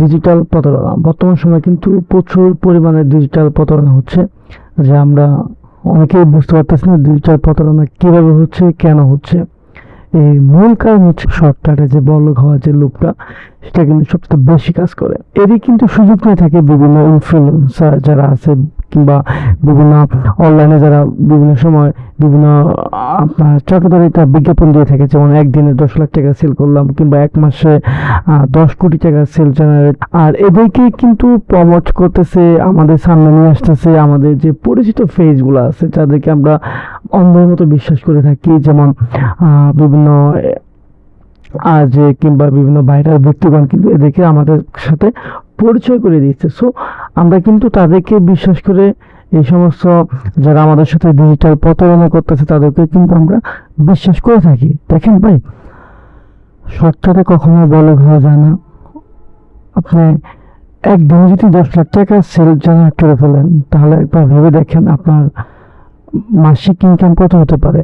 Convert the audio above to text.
Digital প্রতারণা। বর্তমান সময়ে কিন্তু প্রচুর পরিমাণে ডিজিটাল প্রতারণা হচ্ছে, যে আমরা অনেকেই বুঝতে পারতেছি না ডিজিটাল প্রতারণা কীভাবে হচ্ছে, কেন হচ্ছে। এই মূল কারণ হচ্ছে শর্টকাটে যে বলক হওয়া যে লোকটা, সেটা কিন্তু সবচেয়ে বেশি কাজ করে। এরই কিন্তু সুযোগ নিয়ে থাকে বিভিন্ন ইনফ্লুয়েন্সার যারা আছে কিংবা বিভিন্ন অনলাইনে যারা বিভিন্ন সময় বিভিন্ন আপনার চাকরিদারিতা বিজ্ঞাপন দিয়ে থাকে, যেমন একদিনে দশ লাখ টাকা সেল করলাম কিংবা এক মাসে দশ কোটি টাকা সেল জেনারেট আর এদেরকে কিন্তু প্রমোট করতেছে, আমাদের সামনে নিয়ে আসতেছে, আমাদের যে পরিচিত ফেজগুলো আছে, যাদেরকে আমরা অন্ধের মতো বিশ্বাস করে থাকি, যেমন বিভিন্ন আজ কিংবা বিভিন্ন বাইরের ব্যক্তিগণ কিন্তু এদেরকে আমাদের সাথে পরিচয় করে দিচ্ছে। সো আমরা কিন্তু তাদেরকে বিশ্বাস করে এই সমস্ত যারা আমাদের সাথে ডিজিটাল প্রতারণা করতেছে, তাদেরকে কিন্তু আমরা বিশ্বাস করে থাকি। দেখেন ভাই শর্টকাটে কখনো বলে হওয়া যায় না। আপনি একদিনে যদি দশ লাখ টাকা সেল জেনারেট করে ফেলেন, তাহলে একবার ভেবে দেখেন আপনার মাসিক ইনকাম কত হতে পারে।